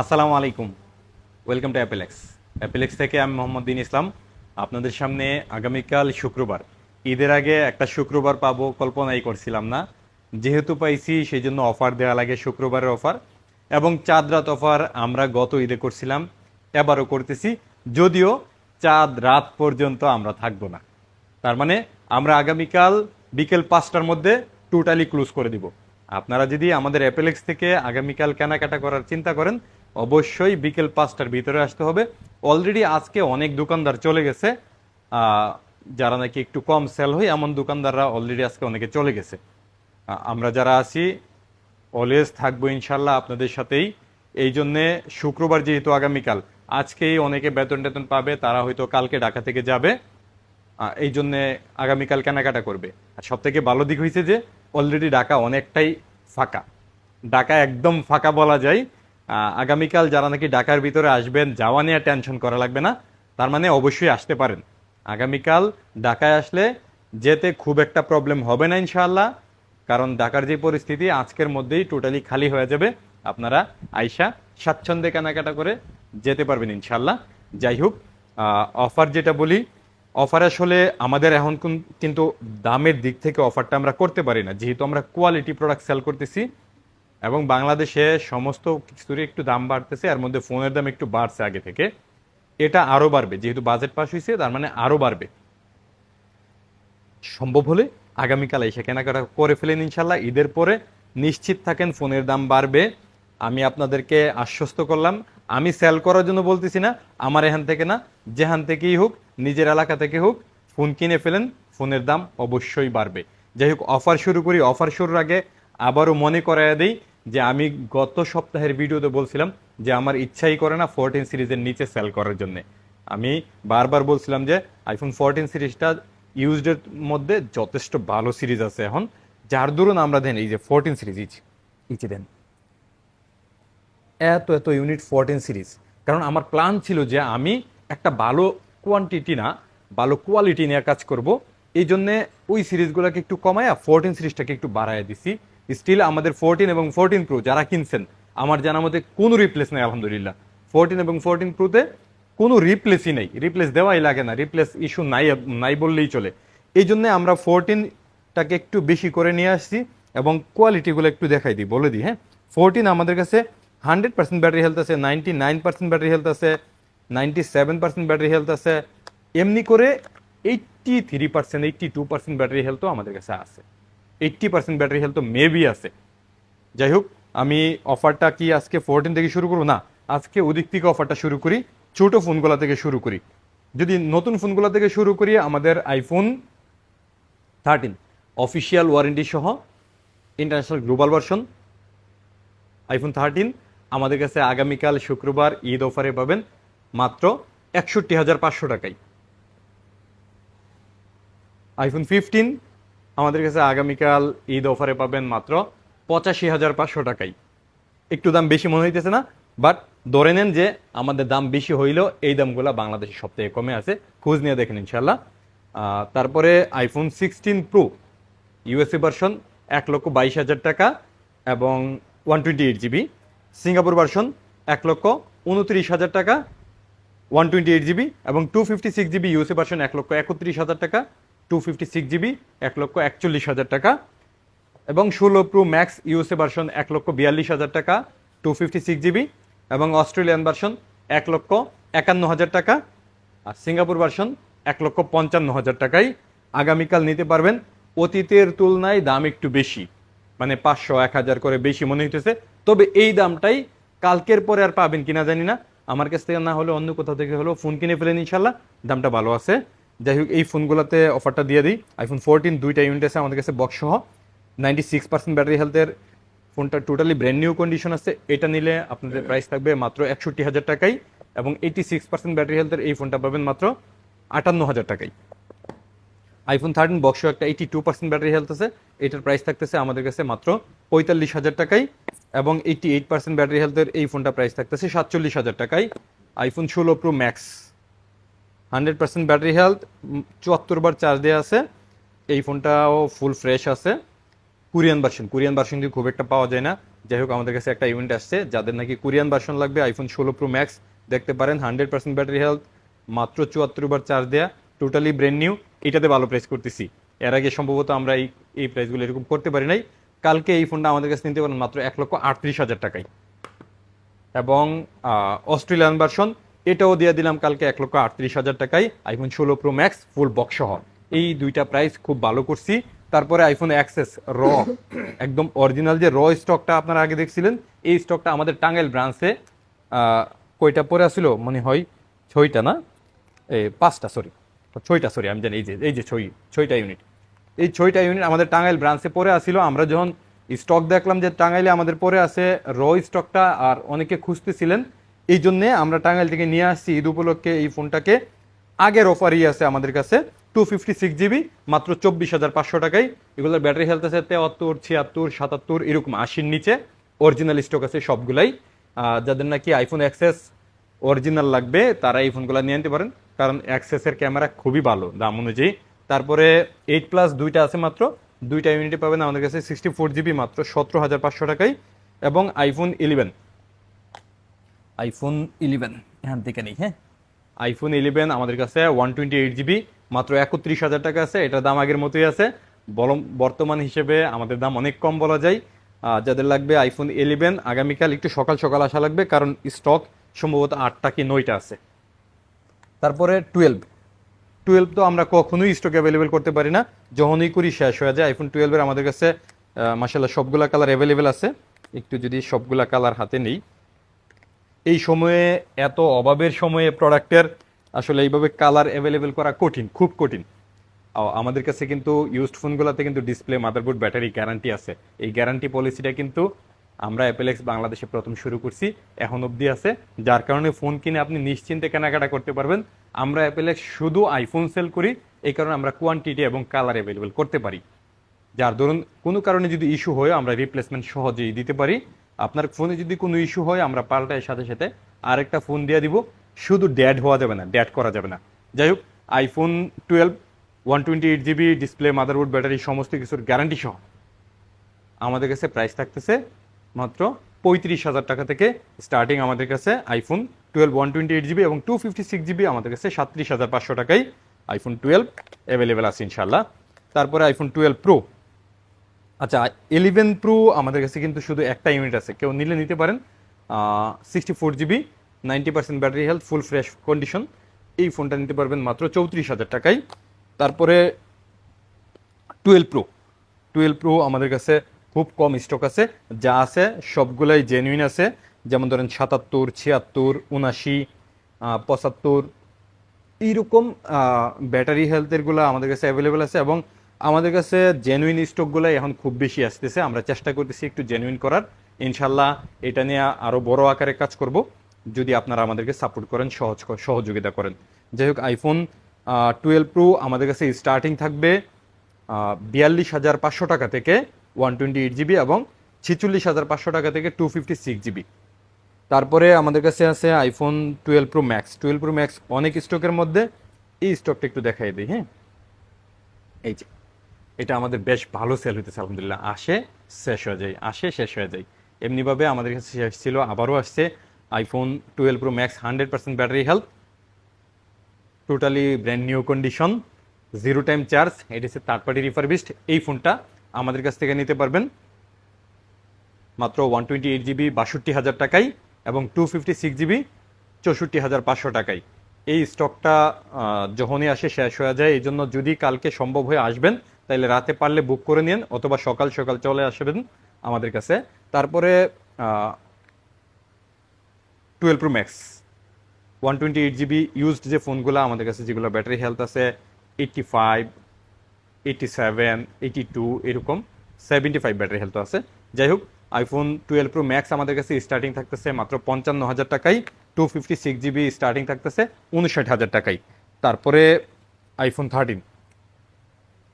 আসসালামু আলাইকুম। Welcome to অ্যাপেলেক্স অ্যাপেলেক্স থেকে আমি মোহাম্মদ দিন ইসলাম। আপনাদের সামনে আগামীকাল শুক্রবার। ঈদের আগে একটা শুক্রবার পাবো, কল্পনাই করছিলাম না। যেহেতু পাইছি সেই জন্য অফার দেওয়া লাগে শুক্রবারের অফার এবং চাঁদ রাত অফার আমরা গত ঈদে করছিলাম, এবারও করতেছি। যদিও চাঁদ রাত পর্যন্ত আমরা থাকব না। তার মানে আমরা আগামীকাল বিকেল পাঁচটার মধ্যে টোটালি ক্লোজ করে দিব। আপনারা যদি আমাদের অ্যাপেলেক্স থেকে আগামীকাল কেনাকাটা করার চিন্তা করেন অবশ্যই বিকেল পাঁচটার ভিতরে আসতে হবে। অলরেডি আজকে অনেক দোকানদার চলে গেছে। যারা নাকি একটু কম সেল হয়, এমন দোকানদাররা অলরেডি আজকে অনেকে চলে গেছে। আমরা যারা আছি অলওয়েজ থাকব ইনশাল্লাহ আপনাদের সাথেই। এই জন্যে শুক্রবার যেহেতু আগামীকাল, আজকেই অনেকে বেতন টেতন পাবে, তারা হয়তো কালকে ঢাকা থেকে যাবে। এই জন্যে আগামীকাল কেনাকাটা করবে। আর সব থেকে ভালো দিক হয়েছে যে অলরেডি ঢাকা অনেকটাই ফাঁকা। ঢাকা একদম ফাঁকা বলা যায়। আগামীকাল যারা নাকি ঢাকার ভিতরে আসবেন, যাওয়া নিয়ে টেনশন করা লাগবে না। তার মানে অবশ্যই আসতে পারেন। আগামীকাল ঢাকায় আসলে যেতে খুব একটা প্রবলেম হবে না ইনশাআল্লাহ, কারণ ঢাকার যে পরিস্থিতি আজকের মধ্যেই টোটালি খালি হয়ে যাবে। আপনারা আইসা স্বাচ্ছন্দ্যে কেনাকাটা করে যেতে পারবেন ইনশাল্লাহ যাই হোক অফার যেটা বলি অফার আসলে আমাদের এখন কোন- কিন্তু দামের দিক থেকে অফারটা আমরা করতে পারি না। যেহেতু আমরা কোয়ালিটি প্রোডাক্ট সেল করতেছি এবং বাংলাদেশে সমস্ত কিছুরই একটু দাম বাড়তেছে, এর মধ্যে ফোনের দাম একটু বাড়ছে আগে থেকে। এটা আরও বাড়বে, যেহেতু বাজেট পাস হয়েছে তার মানে আরও বাড়বে। সম্ভব হলে আগামীকাল এসে কেনাকাটা করে ফেলেন ইনশাল্লাহ। ঈদের পরে নিশ্চিত থাকেন ফোনের দাম বাড়বে। আমি আপনাদেরকে আশ্বস্ত করলাম। আমি সেল করার জন্য বলতেছি না, আমার এখান থেকে না, যেখান থেকেই হোক, নিজের এলাকা থেকে হোক ফোন কিনে ফেলেন, ফোনের দাম অবশ্যই বাড়বে। যাই হোক অফার শুরু করি। অফার শুরুর আগে আবারও মনে করাইয়া দিই যে আমি গত সপ্তাহের ভিডিওতে বলছিলাম যে আমার ইচ্ছাই করে না ফোরটিন সিরিজের নিচে সেল করার জন্য। আমি বারবার বলছিলাম যে আইফোন ফোরটিন সিরিজটা ইউজডের মধ্যে যথেষ্ট ভালো সিরিজ আছে এখন। যার দরুন আমরা দেন এই যে ফোরটিন সিরিজ ইচ ইচে দেন। এত এত ইউনিট ফোরটিন সিরিজ। কারণ আমার প্ল্যান ছিল যে আমি একটা ভালো কোয়ান্টিটি না, ভালো কোয়ালিটি নিয়ে কাজ করব। এই জন্যে ওই সিরিজগুলোকে একটু কমায়া ফোরটিন সিরিজটাকে একটু বাড়ায় দিছি। স্টিল আমাদের ফোরটিন এবং ফোরটিন প্রো যারা কিনছেন, আমার জানা মতে কোনো রিপ্লেস নেই, আলহামদুলিল্লাহ। ফোরটিন এবং ফোরটিন প্রোতে কোনো রিপ্লেসই নেই। রিপ্লেস দেওয়াই লাগে না রিপ্লেস ইস্যু নাই নাই বললেই চলে। এই জন্য আমরা ফোরটিনটাকে একটু বেশি করে নিয়ে আসছি এবং কোয়ালিটিগুলো একটু দেখাই দিই, বলে দিই হ্যাঁ? ফোরটিন আমাদের কাছে হান্ড্রেড পার্সেন্ট ব্যাটারি হেলথ আছে ninety nine percent battery health আছে ninety seven percent battery health আছে। এমনি করে eighty three percent eighty two percent battery হেলথও আমাদের কাছে আছে। এইটটি পার্সেন্ট ব্যাটারি হেলথ তো মেবি আছে। যাই হোক আমি অফারটা কি আজকে ফোরটিন থেকে শুরু করব? না, আজকে ওদিক থেকে অফারটা শুরু করি, ছোট ফোনগুলো থেকে শুরু করি। যদি নতুন ফোনগুলো থেকে শুরু করি, আমাদের আইফোন থার্টিন অফিসিয়াল ওয়ারেন্টি সহ international global version iPhone thirteen আমাদের কাছে আগামীকাল শুক্রবার ঈদ অফারে পাবেন মাত্র একষট্টি হাজার পাঁচশো টাকায়। আইফোন ফিফটিন আমাদের কাছে আগামীকাল ঈদ অফারে পাবেন মাত্র পঁচাশি হাজার পাঁচশো টাকাই। একটু দাম বেশি মনে হইতেছে না বাট ধরে নেন যে আমাদের দাম বেশি হইলেও এই দামগুলো বাংলাদেশে সব থেকে কমে আছে। খোঁজ নিয়ে দেখেন ইনশাল্লাহ তারপরে iPhone sixteen pro USA version এক লক্ষ বাইশ হাজার টাকা এবং one twenty eight GB Singapore version এক লক্ষ উনত্রিশ হাজার টাকা ওয়ান টোয়েন্টি এইট জিবি এবং two fifty six GB USA version এক লক্ষ একত্রিশ হাজার টাকা। টু ফিফটি সিক্স জিবি এক লক্ষ একচল্লিশ হাজার টাকা। এবং ষোলো প্রো ম্যাক্স ইউএসএ ভার্সন এক লক্ষ বিয়াল্লিশ হাজার টাকা টু ফিফটি সিক্স জিবি এবং অস্ট্রেলিয়ান ভার্সন এক লক্ষ একান্ন হাজার টাকা, আর সিঙ্গাপুর ভার্সন এক লক্ষ পঞ্চান্ন হাজার টাকায় আগামীকাল নিতে পারবেন, অতীতের তুলনায় দাম একটু বেশি মানে পাঁচশো এক হাজার করে বেশি মনে হইতেছে। তবে এই দামটাই কালকের পরে আর পাবেন কিনা জানি না। আমার কাছ থেকে না হলে অন্য কোথাও থেকে হলেও ফোন কিনে ফেলেন ইনশাল্লাহ, দামটা ভালো আছে। যাই হোক এই ফোনগুলোতে অফারটা দিয়ে দিই। আইফোন ফোরটিন দুইটা ইউনিট আছে আমাদের কাছে বক্স সহ নাইনটি সিক্স পার্সেন্ট ব্যাটারি হেলথের ফোনটা টোটালি ব্র্যান্ড নিউ কন্ডিশন আছে। এটা নিলে আপনাদের প্রাইস থাকবে মাত্র একষট্টি হাজার টাকাই এবং এইটি সিক্স পার্সেন্ট ব্যাটারি হেলথের এই ফোনটা পাবেন মাত্র আটান্ন হাজার টাকাই। আইফোন থার্টিন বক্স একটা eighty two percent battery health আছে। এটার প্রাইস থাকতেছে আমাদের কাছে মাত্র পঁয়তাল্লিশ হাজার টাকাই এবং এইটি এইট পার্সেন্ট ব্যাটারি হেলথের এই ফোনটা প্রাইস থাকতেছে সাতচল্লিশ হাজার টাকাই। আইফোন ষোলো pro max hundred percent battery health, চুয়াত্তর বার চার্জ দেওয়া আছে। এই ফোনটাও ফুল ফ্রেশ আছে। কোরিয়ান ভার্সন কোরিয়ান ভার্সন দিয়ে খুব একটা পাওয়া যায় না। যাই হোক, আমাদের কাছে একটা ইভেন্ট আসছে, যাদের নাকি কোরিয়ান ভার্সন লাগবে আইফোন ষোলো প্রো ম্যাক্স দেখতে পারেন, হান্ড্রেড পার্সেন্ট ব্যাটারি হেলথ, মাত্র চুয়াত্তর বার চার্জ দেয়া টোটালি ব্র্যান্ড নিউ এটাতে ভালো প্রাইস করতেছি। এর আগে সম্ভবত আমরা এই এই প্রাইসগুলো এরকম করতে পারি নাই। কালকে এই ফোনটা আমাদের কাছে নিতে পারেন, মাত্র এক লক্ষ আটত্রিশ হাজার টাকায়। এবং অস্ট্রেলিয়ান ভার্সন এটাও দিয়ে দিলাম কালকে এক লক্ষ আটত্রিশ হাজার টাকায় আইফোন ষোলো প্রো ম্যাক্স ফুল বক্স সহ। এই দুইটা প্রাইস খুব ভালো করছি। তারপরে আইফোন অ্যাক্সেস র একদম অরিজিনাল যে র স্টকটা আপনারা আগে দেখছিলেন, এই স্টকটা আমাদের টাঙ্গাইল ব্রাঞ্চে কয়টা পরে আসছিল মনে হয় ছয়টা না? এই পাঁচটা সরি ছয়টা সরি আমি জানি, এই যে এই যে ছয়, ছয়টা ইউনিট এই ছয়টা ইউনিট আমাদের টাঙ্গাইল ব্রাঞ্চে পরে আসছিল আমরা যখন স্টক দেখলাম যে টাঙ্গাইলে আমাদের পরে আছে র স্টকটা আর অনেকে খুঁজতেছিলেন এই জন্যে আমরা টাঙ্গাইল থেকে নিয়ে আসছি ঈদ উপলক্ষে এই ফোনটাকে। আগের অফারই আছে আমাদের কাছে টু ফিফটি সিক্স জিবি মাত্র চব্বিশ হাজার পাঁচশো টাকায়। এগুলোর ব্যাটারি হেলথ আছে তেয়াত্তর, ছিয়াত্তর, সাতাত্তর, এরকম আশির নিচে। অরিজিনাল স্টক আছে সবগুলাই। যাদের নাকি আইফোন অ্যাক্সেস অরিজিনাল লাগবে, তারা এই ফোনগুলো নিয়ে নিতে পারেন। কারণ অ্যাক্সেসের ক্যামেরা খুবই ভালো দাম অনুযায়ী। তারপরে এইট প্লাস দুইটা আছে মাত্র। দুইটা ইউনিটে পাবেন আমাদের কাছে সিক্সটি ফোর জিবি মাত্র সতেরো হাজার পাঁচশো টাকায়। এবং আইফোন ইলেভেন আইফোন ইলেভেন এখান থেকে নেই হ্যাঁ? আইফোন ইলেভেন আমাদের কাছে ওয়ান টোয়েন্টি এইট জিবি মাত্র একত্রিশ হাজার টাকা আছে এটার দাম আগের মতোই আছে। বরং বর্তমান হিসেবে আমাদের দাম অনেক কম বলা যায়। যাদের লাগবে আইফোন ইলেভেন আগামীকাল একটু সকাল সকাল আসা লাগবে কারণ স্টক সম্ভবত আটটা কি নয়টা আছে। তারপরে টুয়েলভ টুয়েলভ তো আমরা কখনোই স্টক অ্যাভেলেবেল করতে পারি না। যখনই করি শেষ হয়ে যায়। আইফোন টুয়েলভের আমাদের কাছে মাসাল্লাহ সবগুলা কালার অ্যাভেলেবেল আছে। একটু যদি সবগুলা কালার হাতে নেই এই সময়ে, এত অভাবের সময়ে প্রোডাক্টের আসলে এইভাবে কালার অ্যাভেলেবেল করা কঠিন, খুব কঠিন। আমাদের কাছে কিন্তু ইউজড ফোনগুলোতে কিন্তু ডিসপ্লে মাদারবোর্ড ব্যাটারি গ্যারান্টি আছে। এই গ্যারান্টি পলিসিটা কিন্তু আমরা অ্যাপেলেক্স বাংলাদেশে প্রথম শুরু করছি, এখন অবধি আছে। যার কারণে ফোন কিনে আপনি নিশ্চিন্তে কেনাকাটা করতে পারবেন। আমরা অ্যাপেলেক্স শুধু আইফোন সেল করি, এই কারণে আমরা কোয়ান্টিটি এবং কালার অ্যাভেলেবেল করতে পারি। যার ধরুন, কোনো কারণে যদি ইস্যু হয়, আমরা রিপ্লেসমেন্ট সহজেই দিতে পারি। আপনার ফোনে যদি কোনো ইস্যু হয়, আমরা পাল্টায় সাথে সাথে আরেকটা ফোন দিয়ে দিব। শুধু ড্যাড হওয়া যাবে না ড্যাড করা যাবে না। যাই হোক iPhone twelve one twenty eight GB display motherboard battery সমস্ত কিছুর গ্যারান্টি সহ আমাদের কাছে প্রাইস থাকতেছে মাত্র পঁয়ত্রিশ হাজার টাকা থেকে স্টার্টিং আমাদের কাছে iPhone twelve one twenty eight GB এবং টু ফিফটি সিক্স জিবি আমাদের কাছে সাতত্রিশ হাজার পাঁচশো টাকায় আইফোন টুয়েলভ অ্যাভেলেবেল আছে ইনশাল্লাহ তারপরে আইফোন টুয়েলভ প্রো আচ্ছা ইলেভেন প্রো আমাদের কাছে কিন্তু শুধু একটা ইউনিট আছে। কেউ নিলে নিতে পারেন sixty four GB ninety percent battery health full fresh condition এই ফোনটা নিতে পারবেন মাত্র চৌত্রিশ হাজার টাকায়। তারপরে টুয়েলভ প্রো টুয়েলভ প্রো আমাদের কাছে খুব কম স্টক আছে, যা আছে সবগুলাই জেনুইন আছে। যেমন ধরেন সাতাত্তর, ছিয়াত্তর উনাশি পঁচাত্তর। এইরকম ব্যাটারি হেলথেরগুলো আমাদের কাছে অ্যাভেলেবেল আছে এবং আমাদের কাছে জেনুইন স্টকগুলো এখন খুব বেশি আসতেছে। আমরা চেষ্টা করতেছি একটু জেনুইন করার। ইনশাল্লাহ এটা নিয়ে আরও বড় আকারে কাজ করব। যদি আপনারা আমাদেরকে সাপোর্ট করেন, সহজ সহযোগিতা করেন। যাই হোক আইফোন টুয়েলভ প্রো আমাদের কাছে স্টার্টিং থাকবে বিয়াল্লিশ হাজার পাঁচশো টাকা থেকে ওয়ান টোয়েন্টি এইট জিবি এবং ছিচল্লিশ হাজার পাঁচশো টাকা থেকে টু ফিফটি সিক্স জিবি তারপরে আমাদের কাছে আছে iPhone twelve pro max twelve pro max অনেক স্টকের মধ্যে এই স্টকটা একটু দেখাই দিই হ্যাঁ? এই যে। এটা আমাদের বেশ ভালো সেল হইতেছে, আলহামদুলিল্লাহ। আসে, শেষ হয়ে যায়, আসে, শেষ হয়ে যায়। এমনিভাবে আমাদের কাছে শেষ ছিল, আবারও আসছে। IPhone twelve pro max hundred percent battery health totally brand new condition zero time charge এটি হচ্ছে থার্ড পার্টি রিফারবিস্ট এই ফোনটা আমাদের কাছ থেকে নিতে পারবেন। মাত্র ওয়ান টোয়েন্টি এইট জিবি বাষট্টি হাজার টাকায় এবং টু ফিফটি সিক্স জিবি চৌষট্টি হাজার পাঁচশো টাকায়। এই স্টকটা যখনই আসে, শেষ হয়ে যায়। এই জন্য যদি কালকে সম্ভব হয়ে আসবেন তাহলে রাতে পারলে বুক করে নিন অথবা সকাল সকাল চলে আসবেন আমাদের কাছে। তারপরে twelve pro max one twenty eight GB used যে ফোনগুলো আমাদের কাছে যেগুলো ব্যাটারি হেলথ আছে eighty five eighty seven eighty two এরকম সেভেন্টি ফাইভ ব্যাটারি হেলথ আছে। যাই হোক আইফোন টুয়েলভ প্রো ম্যাক্স আমাদের কাছে স্টার্টিং থাকতেছে মাত্র পঞ্চান্ন হাজার টাকায় two fifty six GB starting থাকতেছে উনষাট হাজার টাকায় তারপরে আইফোন থার্টিন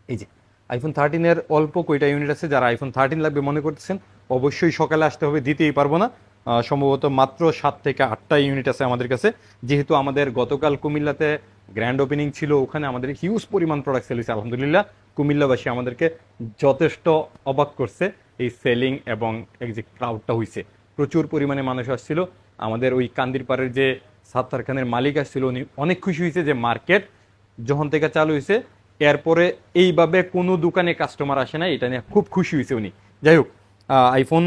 এই যে আইফোন থার্টিনের অল্প কয়টা ইউনিট আছে, যারা আইফোন থার্টিন লাগবে মনে করতেছেন, অবশ্যই সকালে আসতে হবে, দিতেই পারব না। সম্ভবত মাত্র সাত থেকে আটটা ইউনিট আছে আমাদের কাছে। যেহেতু আমাদের গতকাল কুমিল্লাতে গ্র্যান্ড ওপেনিং ছিল, ওখানে আমাদের হিউজ পরিমাণ প্রোডাক্ট সেল হয়েছে, আলহামদুলিল্লাহ। কুমিল্লাবাসী আমাদেরকে যথেষ্ট অবাক করছে এই সেলিং এবং এই যে ক্রাউডটা হয়েছে। প্রচুর পরিমাণে মানুষ আসছিল। আমাদের ওই কান্দির পাড়ের যে সাত্তার খানের মালিক আসছিল, উনি অনেক খুশি হয়েছে যে মার্কেট যখন থেকে চালু হয়েছে এরপরে এইভাবে কোনো দোকানে কাস্টমার আসে না, এটা নিয়ে খুব খুশি হয়েছে উনি। যাই হোক আইফোন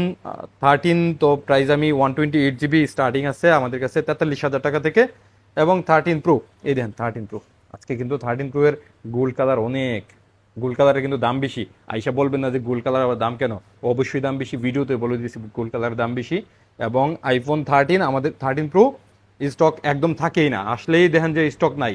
থার্টিন তো প্রাইস আমি one twenty eight GB starting আছে আমাদের কাছে তেতাল্লিশ হাজার টাকা থেকে, এবং থার্টিন প্রো এই দেখেন থার্টিন প্রো আজকে কিন্তু থার্টিন প্রো এর গোল্ড কালার অনেক। গোল্ড কালারের কিন্তু দাম বেশি। আইসা বলবেন না যে গোল্ড কালার আবার দাম কেন? অবশ্যই দাম বেশি, ভিডিওতে বলে দিয়েছি গোল্ড কালারের দাম বেশি। এবং আইফোন থার্টিন আমাদের থার্টিন প্রো স্টক একদম থাকেই না। আসলেই দেখেন যে স্টক নাই।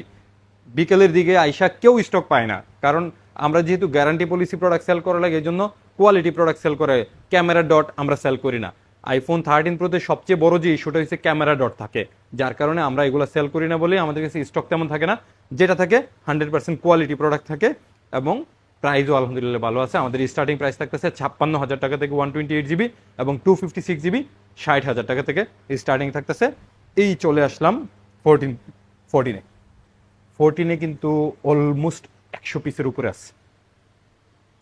বিকেলের দিকে আইসা কেউ স্টক পায় না। কারণ আমরা যেহেতু গ্যারান্টি পলিসি প্রোডাক্ট সেল করা লাগে এই জন্য কোয়ালিটি প্রোডাক্ট সেল করে ক্যামেরা ডট আমরা সেল করি না। আইফোন থার্টিন প্রোতে সবচেয়ে বড় যে ইস্যুটা হচ্ছে ক্যামেরা ডট থাকে। যার কারণে আমরা এগুলো সেল করি না বলে আমাদের কাছে স্টক তেমন থাকে না। যেটা থাকে হান্ড্রেড পার্সেন্ট কোয়ালিটি প্রোডাক্ট থাকে এবং প্রাইসও আলহামদুলিল্লাহ ভালো আছে। আমাদের স্টার্টিং প্রাইস থাকতেছে ছাপ্পান্ন হাজার টাকা থেকে ওয়ান টোয়েন্টি এইট জিবি এবং টু ফিফটি সিক্স জিবি ষাট হাজার টাকা থেকে স্টার্টিং থাকতেছে। এই চলে আসলাম ফোরটিন ফোরটিনে ফোরটিনে কিন্তু অলমোস্ট একশো পিসের উপরে আছে।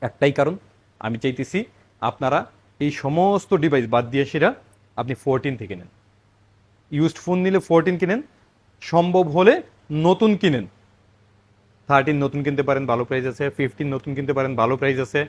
একটাই কারণ, আমি চাইতেছি আপনারা এই সমস্ত ডিভাইস বাদ দিয়ে সেরা আপনি ফোরটিন থেকে নেন। ইউজড ফোন নিলে ফোরটিন কিনেন, সম্ভব হলে নতুন কিনেন। থার্টিন নতুন কিনতে পারেন, ভালো প্রাইস আছে। ফিফটিন নতুন কিনতে পারেন, ভালো প্রাইস আছে।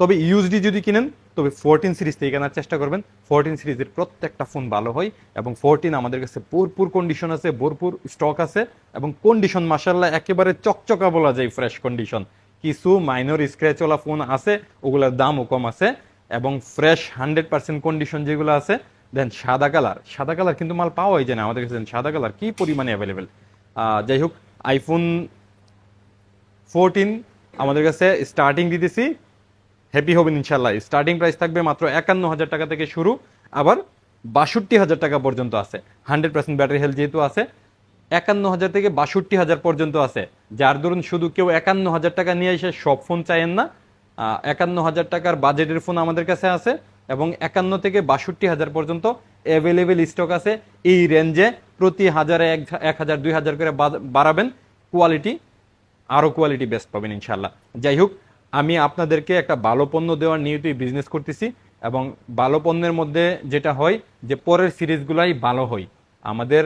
তবে ইউজডি যদি কিনেন, তবে ফোরটিন সিরিজ থেকে কেনার চেষ্টা করবেন। ফোরটিন সিরিজের প্রত্যেকটা ফোন ভালো হয় এবং ফোরটিন আমাদের কাছে ভরপুর কন্ডিশন আছে, ভরপুর স্টক আছে এবং কন্ডিশন মাসাল্লাহ একেবারে চকচকা বলা যায় ফ্রেশ কন্ডিশন কিছু মাইনর স্ক্র্যাচওয়ালা ফোন আছে, ওগুলোর দামও কম আছে এবং ফ্রেশ হান্ড্রেড পার্সেন্ট কন্ডিশন যেগুলো আছে, দেন সাদা কালার সাদা কালার কিন্তু মাল পাওয়াই যায় না আমাদের কাছে সাদা কালার কি পরিমাণে অ্যাভেলেবেল যাই হোক আইফোন ফোরটিন আমাদের কাছে স্টার্টিং দিতেছি। হ্যাপি হবেন ইনশাল্লাহ স্টার্টিং প্রাইস থাকবে মাত্র একান্ন হাজার টাকা থেকে শুরু, আবার বাষট্টি হাজার টাকা পর্যন্ত আছে। হান্ড্রেড পার্সেন্ট ব্যাটারি হেলথ যেহেতু আছে, একান্ন হাজার থেকে বাষট্টি হাজার পর্যন্ত আছে। যার দরুন শুধু কেউ একান্ন হাজার টাকা নিয়ে এসে সব ফোন চাইেন না একান্ন হাজার টাকার বাজেটের ফোন আমাদের কাছে আছে এবং একান্ন থেকে বাষট্টি হাজার পর্যন্ত অ্যাভেলেবেল স্টক আছে। এই রেঞ্জে প্রতি হাজারে এক এক হাজার, দুই হাজার করে বাড়াবেন। কোয়ালিটি আরও কোয়ালিটি বেস্ট পাবেন ইনশাল্লাহ যাই হোক আমি আপনাদেরকে একটা ভালো পণ্য দেওয়ার নিয়তই বিজনেস করতেছি এবং ভালো পণ্যের মধ্যে যেটা হয় যে পরের সিরিজগুলাই ভালো হয়। আমাদের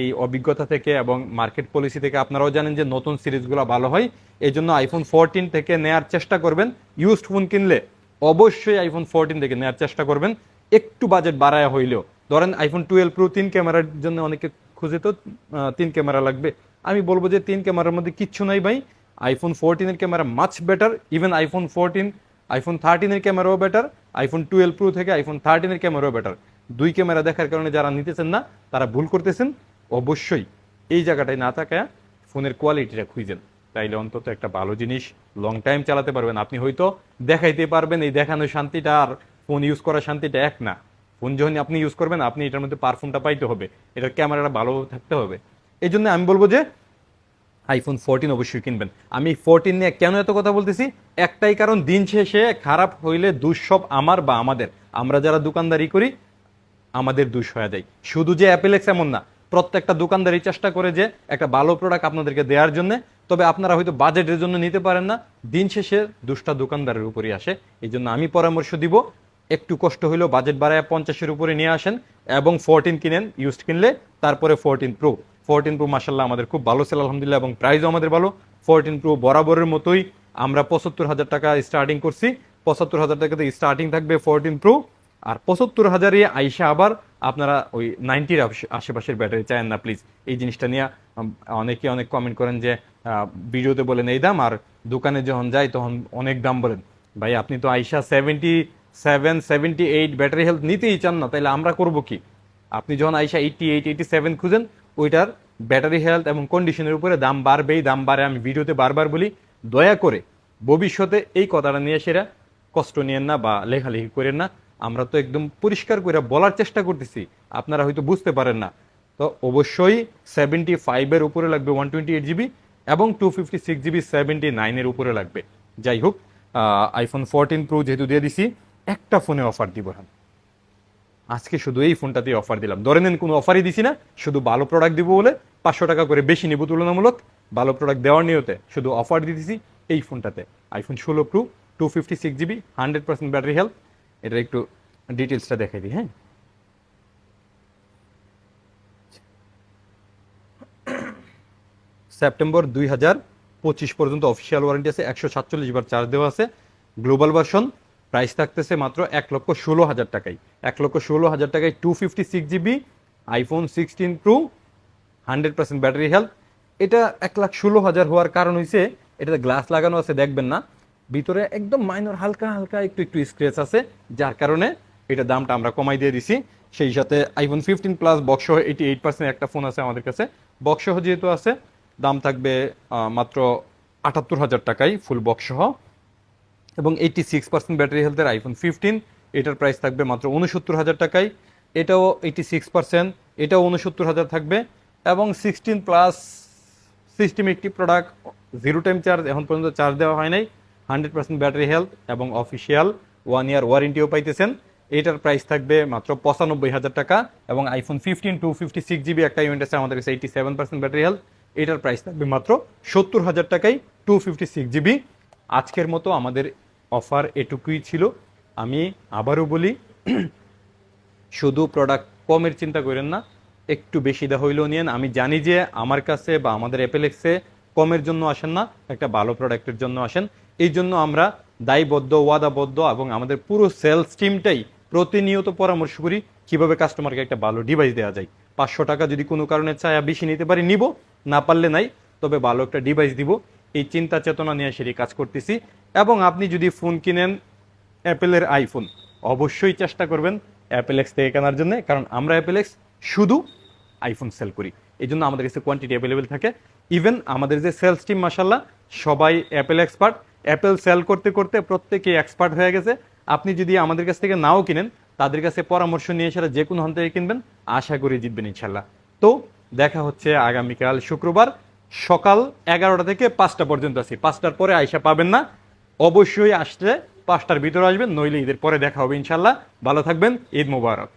এই অভিজ্ঞতা থেকে এবং মার্কেট পলিসি থেকে আপনারাও জানেন যে নতুন সিরিজগুলো ভালো হয়। এই জন্য আইফোন ফোরটিন থেকে নেয়ার চেষ্টা করবেন। ইউজড ফোন কিনলে অবশ্যই আইফোন ফোরটিন থেকে নেওয়ার চেষ্টা করবেন। একটু বাজেট বাড়ায় হইলেও। ধরেন আইফোন টুয়েলভ প্রো তিন ক্যামেরার জন্য অনেকে খুঁজে তো তিন ক্যামেরা লাগবে। আমি বলব যে তিন ক্যামেরার মধ্যে কিচ্ছু নাই ভাই। IPhone ফোরটিনের camera much better even iPhone fourteen iPhone থার্টিনের ক্যামেরাও বেটার আইফোন টুয়েলভ প্রো থেকে আইফোন থার্টিনের ক্যামেরাও বেটার দুই ক্যামেরা দেখার কারণে যারা নিতেছেন না, তারা ভুল করতেছেন, অবশ্যই এই জায়গাটায় না থাকায় ফোনের কোয়ালিটিটা খুঁজেন। তাইলে অন্তত একটা ভালো জিনিস লং টাইম চালাতে পারবেন। আপনি হয়তো দেখাইতে পারবেন, এই দেখানোর শান্তিটা আর ফোন ইউজ করার শান্তিটা এক না। ফোন যখন আপনি ইউজ করবেন, আপনি এটার মধ্যে পারফর্মটা পাইতে হবে। এটার ক্যামেরাটা ভালো থাকতে হবে। এই জন্য আমি বলব যে আইফোন ফোরটিন অবশ্যই কিনবেন। আমি ফোরটিন নিয়ে কেন এত কথা বলতেছি? একটাই কারণ, দিন শেষে খারাপ হইলে দুঃসব আমার বা আমাদের। আমরা যারা দোকানদারি করি, আমাদের দুষ হয়ে যায়। শুধু যে অ্যাপেলেক্স এমন না, প্রত্যেকটা দোকানদারি চেষ্টা করে যে একটা ভালো প্রোডাক্ট আপনাদেরকে দেওয়ার জন্য, তবে আপনারা হয়তো বাজেটের জন্য নিতে পারেন না। দিন শেষে দুষ্টা দোকানদারের উপরই আসে। এই জন্য আমি পরামর্শ দিব, একটু কষ্ট হইলেও বাজেট বাড়ায় পঞ্চাশের উপরে নিয়ে আসেন এবং ফোরটিন কিনেন ইউজড কিনলে, তারপরে ফোরটিন প্রো ফোরটিন প্রো মাসাল্লাহ আমাদের খুব ভালো সেল আলহামদুলিল্লাহ, এবং প্রাইসও আমাদের ভালো। ফোরটিন প্রো বরাবরের মতোই আমরা পঁচাত্তর হাজার টাকা স্টার্টিং করছি। পঁচাত্তর হাজার টাকাতে স্টার্টিং থাকবে ফোরটিন প্রো আর পঁচাত্তর হাজারে আইসা আবার আপনারা ওই নাইনটির আশেপাশের ব্যাটারি চান না প্লিজ এই জিনিসটা নিয়ে অনেকে অনেক কমেন্ট করেন যে ভিডিওতে বলেন এই দাম, আর দোকানে যখন যাই তখন অনেক দাম বলেন। ভাই, আপনি তো আইসা seventy seven seventy eight battery health নিতেই চান না তাহলে আমরা করব কি? আপনি যখন আইসা এইটটি এইট এইটি সেভেন খুঁজেন, ওইটার ব্যাটারি হেলথ এবং কন্ডিশনের উপরে দাম বাড়বেই দাম বাড়ে আমি ভিডিওতে বারবার বলি, দয়া করে ভবিষ্যতে এই কথাটা নিয়ে সেরা কষ্ট নিয়েন না বা লেখালেখি করেন না। আমরা তো একদম পরিষ্কার করে বলার চেষ্টা করতেছি, আপনারা হয়তো বুঝতে পারেন না। তো অবশ্যই সেভেন্টি ফাইভের উপরে লাগবে ওয়ান টোয়েন্টি এইট জিবি এবং two fifty six GB seventy নাইনের উপরে লাগবে। যাই হোক আইফোন ফোরটিন প্রো যেহেতু দিয়ে দিছি, একটা ফোনে অফার দিব হ্যাঁ আজকে শুধু এই ফোনটাতেই অফার দিলাম। ধরে নেন কোনো অফারই দিছি না, শুধু ভালো প্রোডাক্ট দিব বলে পাঁচশো টাকা করে বেশি নিব তুলনামূলক। ভালো প্রোডাক্ট দেওয়ার নিয়তে শুধু অফার দিয়ে দিছি এই ফোনটাতে আইফোন ষোলো pro two fifty six GB hundred percent battery health এটা একটু ডিটেলসটা দেখাই দিই হ্যাঁ? সেপ্টেম্বর দুই হাজার পঁচিশ পর্যন্ত অফিসিয়াল ওয়ারেন্টি আছে, একশো সাতচল্লিশ বার চার্জ দেওয়া আছে। গ্লোবাল ভার্সন প্রাইস থাকতেছে মাত্র এক লক্ষ ষোলো হাজার টাকায়। এক লক্ষ ষোলো হাজার টাকায় two fifty six GB iPhone sixteen pro hundred percent battery health. এটা এক লাখ ষোলো হাজার হওয়ার কারণ হয়েছে এটাতে গ্লাস লাগানো আছে, দেখবেন না। ভিতরে একদম মাইনর হালকা হালকা একটু একটু স্ক্রেচ আছে, যার কারণে এটা দামটা আমরা কমাই দিয়ে দিছি। সেই সাথে iPhone fifteen plus box eighty eight percent একটা ফোন আছে আমাদের কাছে। বক্স সহ যেহেতু আছে, দাম থাকবে মাত্র আটাত্তর হাজার টাকায় ফুল বক্স সহ। এবং এইটি সিক্স পার্সেন্ট ব্যাটারি হেলথের আইফোন ফিফটিন এটার প্রাইস থাকবে মাত্র উনসত্তর হাজার টাকায়। এটাও এইটি সিক্স পার্সেন্ট এটাও উনসত্তর হাজার থাকবে। এবং সিক্সটিন প্লাস সিস্টেম একটি প্রোডাক্ট জিরো টাইম চার্জ এখন পর্যন্ত চার্জ দেওয়া হয় নাই। হান্ড্রেড পার্সেন্ট ব্যাটারি হেলথ এবং অফিসিয়াল ওয়ান ইয়ার ওয়ারেন্টিও পাইতেছেন। এটার প্রাইস থাকবে মাত্র পঁচানব্বই হাজার টাকা এবং iPhone fifteen two fifty six GB একটা ইউনিট আছে আমাদের কাছে eighty seven percent battery health এটার প্রাইস থাকবে মাত্র সত্তর হাজার টাকাই টু ফিফটি সিক্স জিবি আজকের মতো আমাদের অফার এটুকুই ছিল। আমি আবারও বলি, শুধু প্রোডাক্ট কমের চিন্তা করেন না একটু বেশি দা হইলেও নিয়েন। আমি জানি যে আমার কাছে বা আমাদের অ্যাপেলেক্সে কমের জন্য আসেন না, একটা ভালো প্রোডাক্টের জন্য আসেন। এই জন্য আমরা দায়বদ্ধ, ওয়াদাবদ্ধ এবং আমাদের পুরো সেলস টিমটাই প্রতিনিয়ত পরামর্শ করি কীভাবে কাস্টমারকে একটা ভালো ডিভাইস দেওয়া যায়। পাঁচশো টাকা যদি কোনো কারণে চায় বেশি নিতে পারি, নিব, না পারলে নাই, তবে ভালো একটা ডিভাইস দিব। এই চিন্তা চেতনা নিয়ে সেটি কাজ করতেছি। এবং আপনি যদি ফোন কিনেন অ্যাপেলের আইফোন অবশ্যই চেষ্টা করবেন অ্যাপেলেক্স থেকে কেনার জন্য, কারণ আমরা অ্যাপেলেক্স শুধু আইফোন সেল করি। এই জন্য আমাদের কাছে কোয়ান্টিটি অ্যাভেলেবেল থাকে। ইভেন আমাদের যে সেলস টিম মাসাল্লাহ সবাই অ্যাপেল এক্সপার্ট অ্যাপেল সেল করতে করতে প্রত্যেকে এক্সপার্ট হয়ে গেছে। আপনি যদি আমাদের কাছ থেকে নাও কিনেন, তাদের কাছে পরামর্শ নিয়ে সেটা যে কোনো থেকে কিনবেন, আশা করি জিতবেন ইনশাল্লাহ তো দেখা হচ্ছে আগামীকাল শুক্রবার, সকাল এগারোটা থেকে পাঁচটা পর্যন্ত আছি। পাঁচটার পরে আয়সা পাবেন না। অবশ্যই আসলে পাঁচটার ভিতরে আসবেন, নইলে ঈদের পরে দেখা হবে ইনশাল্লাহ ভালো থাকবেন, ঈদ মুবারক।